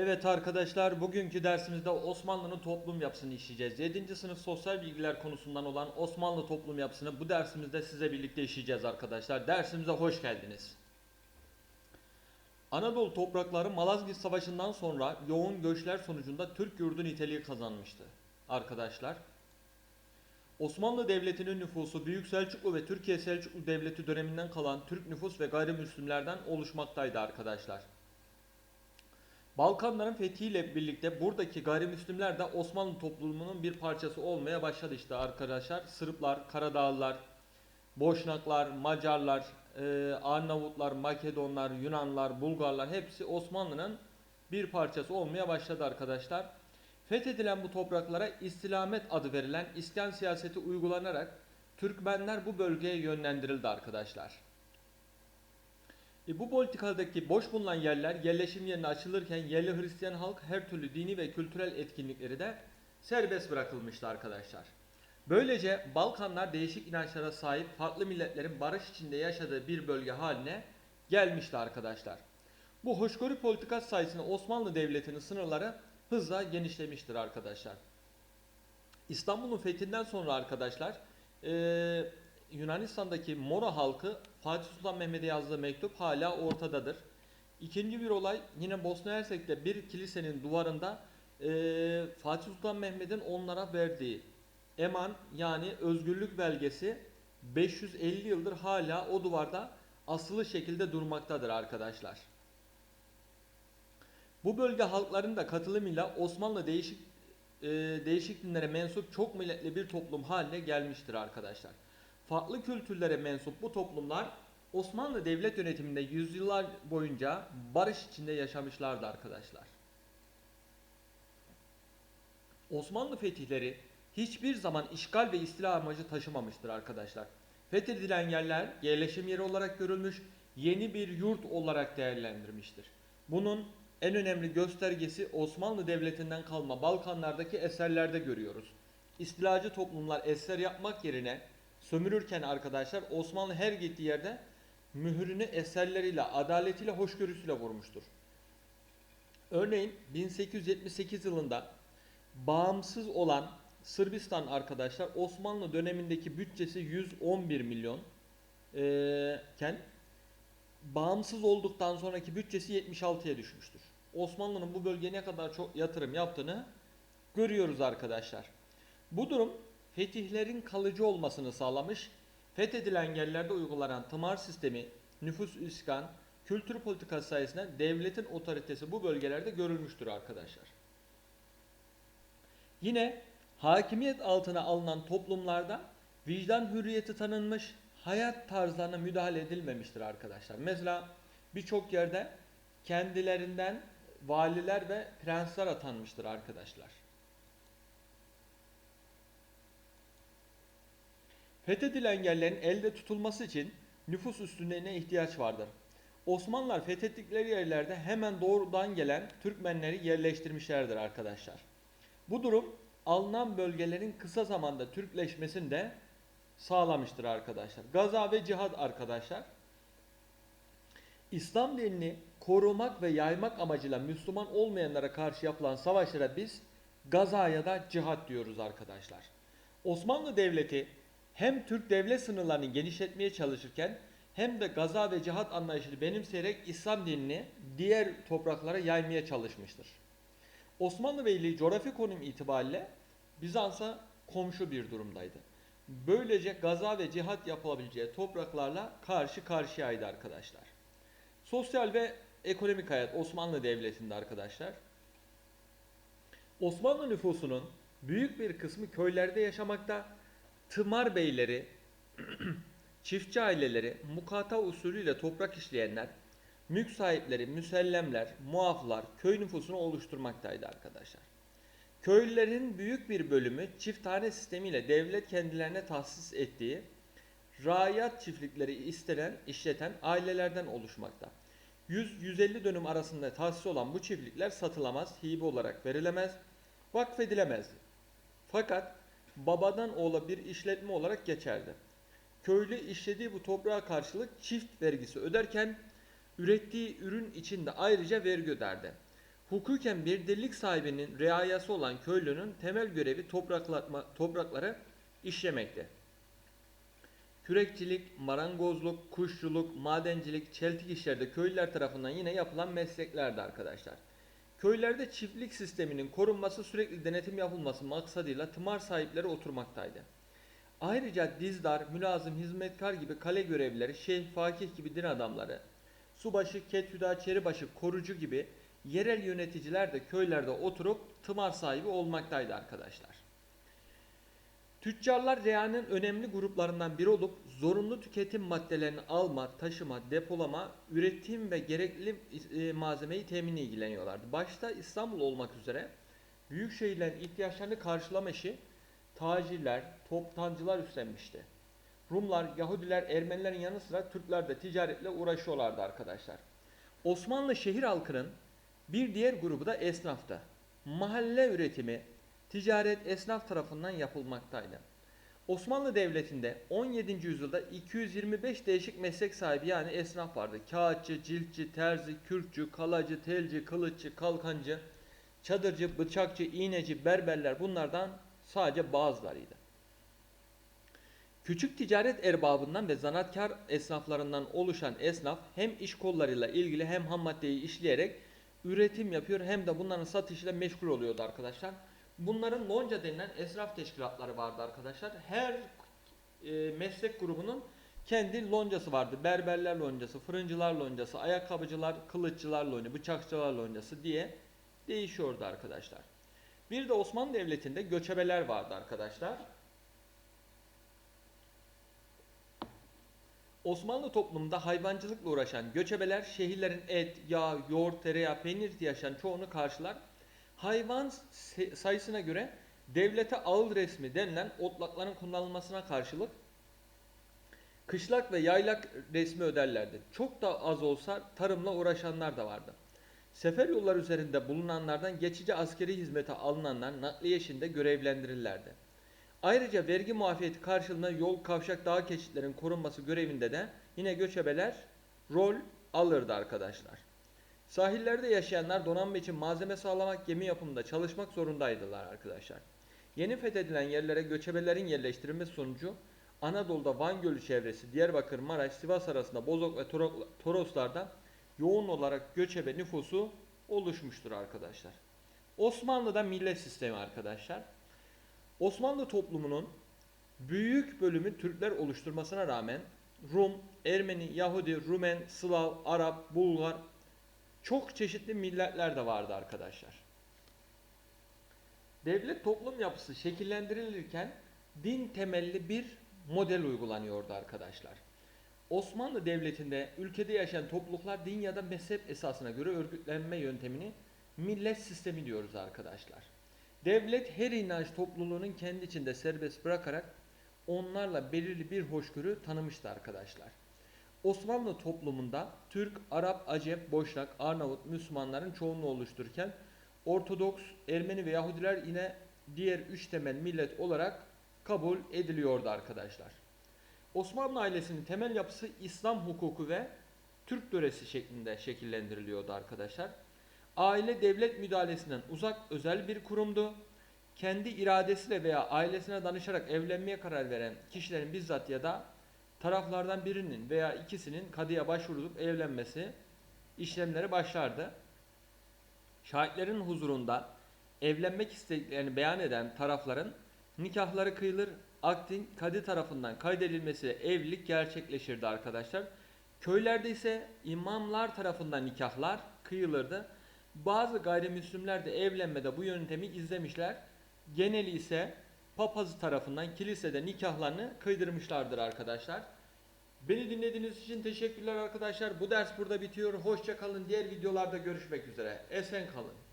Evet arkadaşlar bugünkü dersimizde Osmanlı'nın toplum yapısını işleyeceğiz. 7. sınıf sosyal bilgiler konusundan olan Osmanlı toplum yapısını bu dersimizde size birlikte işleyeceğiz arkadaşlar. Dersimize hoş geldiniz. Anadolu toprakları Malazgirt Savaşı'ndan sonra yoğun göçler sonucunda Türk yurdu niteliği kazanmıştı arkadaşlar. Osmanlı Devleti'nin nüfusu Büyük Selçuklu ve Türkiye Selçuklu Devleti döneminden kalan Türk nüfus ve gayrimüslimlerden oluşmaktaydı arkadaşlar. Balkanların fethiyle birlikte buradaki gayrimüslimler de Osmanlı toplumunun bir parçası olmaya başladı işte arkadaşlar. Sırplar, Karadağlılar, Boşnaklar, Macarlar, e, Arnavutlar, Makedonlar, Yunanlar, Bulgarlar hepsi Osmanlı'nın bir parçası olmaya başladı arkadaşlar. Fethedilen bu topraklara istilamet adı verilen iskan siyaseti uygulanarak Türkmenler bu bölgeye yönlendirildi arkadaşlar. E, bu politikadaki boş bulunan yerler yerleşim yerine açılırken yerli Hristiyan halk her türlü dini ve kültürel etkinlikleri de serbest bırakılmıştı arkadaşlar. Böylece Balkanlar değişik inançlara sahip farklı milletlerin barış içinde yaşadığı bir bölge haline gelmişti arkadaşlar. Bu hoşgörü politikası sayesinde Osmanlı Devleti'nin sınırları hızla genişlemiştir arkadaşlar. İstanbul'un fethinden sonra arkadaşlar eee, Yunanistan'daki Mora halkı Fatih Sultan Mehmet'e yazdığı mektup hala ortadadır. İkinci bir olay yine Bosna Hersek'te bir kilisenin duvarında eee, Fatih Sultan Mehmet'in onlara verdiği eman yani özgürlük belgesi 550 yıldır hala o duvarda asılı şekilde durmaktadır arkadaşlar. Bu bölge halklarının da katılımıyla Osmanlı değişik e, değişik dinlere mensup çok milletli bir toplum haline gelmiştir arkadaşlar. Farklı kültürlere mensup bu toplumlar Osmanlı devlet yönetiminde yüzyıllar boyunca barış içinde yaşamışlardı arkadaşlar. Osmanlı fetihleri hiçbir zaman işgal ve istila amacı taşımamıştır arkadaşlar. Fethedilen yerler yerleşim yeri olarak görülmüş, yeni bir yurt olarak değerlendirmiştir. Bunun en önemli göstergesi Osmanlı Devleti'nden kalma Balkanlardaki eserlerde görüyoruz. İstilacı toplumlar eser yapmak yerine sömürürken arkadaşlar Osmanlı her gittiği yerde mührünü eserleriyle, adaletiyle, hoşgörüsüyle vurmuştur. Örneğin 1878 yılında bağımsız olan Sırbistan arkadaşlar Osmanlı dönemindeki bütçesi 111 milyon iken bağımsız olduktan sonraki bütçesi 76'ya düşmüştür. Osmanlı'nın bu bölgeye ne kadar çok yatırım yaptığını görüyoruz arkadaşlar. Bu durum fetihlerin kalıcı olmasını sağlamış. Fethedilen yerlerde uygulanan tımar sistemi, nüfus iskan, kültür politikası sayesinde devletin otoritesi bu bölgelerde görülmüştür arkadaşlar. Yine hakimiyet altına alınan toplumlarda vicdan hürriyeti tanınmış, hayat tarzlarına müdahale edilmemiştir arkadaşlar. Mesela birçok yerde kendilerinden valiler ve prensler atanmıştır arkadaşlar. Fethedilen yerlerin elde tutulması için nüfus üstünlüğüne ihtiyaç vardır. Osmanlılar fethettikleri yerlerde hemen doğrudan gelen Türkmenleri yerleştirmişlerdir arkadaşlar. Bu durum alınan bölgelerin kısa zamanda Türkleşmesini de sağlamıştır arkadaşlar. Gaza ve cihad arkadaşlar. İslam dinini korumak ve yaymak amacıyla Müslüman olmayanlara karşı yapılan savaşlara biz gaza ya da cihat diyoruz arkadaşlar. Osmanlı Devleti hem Türk devlet sınırlarını genişletmeye çalışırken hem de gaza ve cihat anlayışını benimseyerek İslam dinini diğer topraklara yaymaya çalışmıştır. Osmanlı Beyliği coğrafi konum itibariyle Bizans'a komşu bir durumdaydı. Böylece gaza ve cihat yapılabileceği topraklarla karşı karşıyaydı arkadaşlar. Sosyal ve ekonomik hayat Osmanlı Devleti'nde arkadaşlar. Osmanlı nüfusunun büyük bir kısmı köylerde yaşamakta. Tımar beyleri, çiftçi aileleri, mukata usulüyle toprak işleyenler, mülk sahipleri, müsellemler, muaflar köy nüfusunu oluşturmaktaydı arkadaşlar. Köylülerin büyük bir bölümü çifthane sistemiyle devlet kendilerine tahsis ettiği raiyat çiftlikleri istenen, işleten ailelerden oluşmakta. 100-150 dönüm arasında tahsis olan bu çiftlikler satılamaz, hibe olarak verilemez, vakfedilemezdi. Fakat babadan oğula bir işletme olarak geçerdi. Köylü işlediği bu toprağa karşılık çift vergisi öderken ürettiği ürün için de ayrıca vergi öderdi. Hukuken bir dirlik sahibinin reayası olan köylünün temel görevi topraklatma, toprakları işlemekti. Kürekçilik, marangozluk, kuşçuluk, madencilik, çeltik işlerde köylüler tarafından yine yapılan mesleklerdi arkadaşlar. Köylerde çiftlik sisteminin korunması sürekli denetim yapılması maksadıyla tımar sahipleri oturmaktaydı. Ayrıca dizdar, mülazım, hizmetkar gibi kale görevlileri, şeyh, fakih gibi din adamları, subaşı, kethüda, çeribaşı, korucu gibi yerel yöneticiler de köylerde oturup tımar sahibi olmaktaydı arkadaşlar. Tüccarlar reyanın önemli gruplarından biri olup zorunlu tüketim maddelerini alma, taşıma, depolama, üretim ve gerekli e, malzemeyi temini ilgileniyorlardı. Başta İstanbul olmak üzere büyük şehirlerin ihtiyaçlarını karşılama işi tacirler, toptancılar üstlenmişti. Rumlar, Yahudiler, Ermenilerin yanı sıra Türkler de ticaretle uğraşıyorlardı arkadaşlar. Osmanlı şehir halkının bir diğer grubu da esnaftı. Mahalle üretimi, ticaret esnaf tarafından yapılmaktaydı. Osmanlı Devleti'nde 17. yüzyılda 225 değişik meslek sahibi yani esnaf vardı. Kağıtçı, ciltçi, terzi, kürkçü, kalacı, telci, kılıççı, kalkancı, çadırcı, bıçakçı, iğneci, berberler bunlardan sadece bazılarıydı. Küçük ticaret erbabından ve zanaatkar esnaflarından oluşan esnaf hem iş kollarıyla ilgili hem ham maddeyi işleyerek üretim yapıyor hem de bunların satışıyla meşgul oluyordu arkadaşlar. Bunların lonca denilen esnaf teşkilatları vardı arkadaşlar. Her e, meslek grubunun kendi loncası vardı. Berberler loncası, fırıncılar loncası, ayakkabıcılar, kılıççılar loncası, bıçakçılar loncası diye değişiyordu arkadaşlar. Bir de Osmanlı Devleti'nde göçebeler vardı arkadaşlar. Osmanlı toplumunda hayvancılıkla uğraşan göçebeler şehirlerin et, yağ, yoğurt, tereyağı, peynir ihtiyaçlarının çoğunu karşılar. Hayvan sayısına göre devlete ağıl resmi denilen otlakların kullanılmasına karşılık kışlak ve yaylak resmi öderlerdi. Çok da az olsa tarımla uğraşanlar da vardı. Sefer yollar üzerinde bulunanlardan geçici askeri hizmete alınanlar nakliye işinde görevlendirilirlerdi. Ayrıca vergi muafiyeti karşılığında yol, kavşak, dağ keçitlerin korunması görevinde de yine göçebeler rol alırdı arkadaşlar. Sahillerde yaşayanlar donanma için malzeme sağlamak, gemi yapımında çalışmak zorundaydılar arkadaşlar. Yeni fethedilen yerlere göçebelerin yerleştirilmesi sonucu Anadolu'da Van Gölü çevresi, Diyarbakır, Maraş, Sivas arasında Bozok ve Toroslarda yoğun olarak göçebe nüfusu oluşmuştur arkadaşlar. Osmanlı'da millet sistemi arkadaşlar. Osmanlı toplumunun büyük bölümü Türkler oluşturmasına rağmen Rum, Ermeni, Yahudi, Rumen, Slav, Arap, Bulgar çok çeşitli milletler de vardı arkadaşlar. Devlet toplum yapısı şekillendirilirken din temelli bir model uygulanıyordu arkadaşlar. Osmanlı Devleti'nde ülkede yaşayan topluluklar din ya da mezhep esasına göre örgütlenme yöntemini millet sistemi diyoruz arkadaşlar. Devlet her inanç topluluğunun kendi içinde serbest bırakarak onlarla belirli bir hoşgörü tanımıştı arkadaşlar. Osmanlı toplumunda Türk, Arap, Acep, Boşnak, Arnavut, Müslümanların çoğunluğu oluştururken Ortodoks, Ermeni ve Yahudiler yine diğer üç temel millet olarak kabul ediliyordu arkadaşlar. Osmanlı ailesinin temel yapısı İslam hukuku ve Türk töresi şeklinde şekillendiriliyordu arkadaşlar. Aile devlet müdahalesinden uzak özel bir kurumdu. Kendi iradesiyle veya ailesine danışarak evlenmeye karar veren kişilerin bizzat ya da taraflardan birinin veya ikisinin kadıya başvurup evlenmesi işlemleri başlardı. Şahitlerin huzurunda evlenmek istediklerini beyan eden tarafların nikahları kıyılır, akdin kadı tarafından kaydedilmesiyle evlilik gerçekleşirdi arkadaşlar. Köylerde ise imamlar tarafından nikahlar kıyılırdı. Bazı gayrimüslimler de evlenmede bu yöntemi izlemişler. Geneli ise papazı tarafından kilisede nikahlarını kıydırmışlardır arkadaşlar. Beni dinlediğiniz için teşekkürler arkadaşlar. Bu ders burada bitiyor. Hoşça kalın. Diğer videolarda görüşmek üzere. Esen kalın.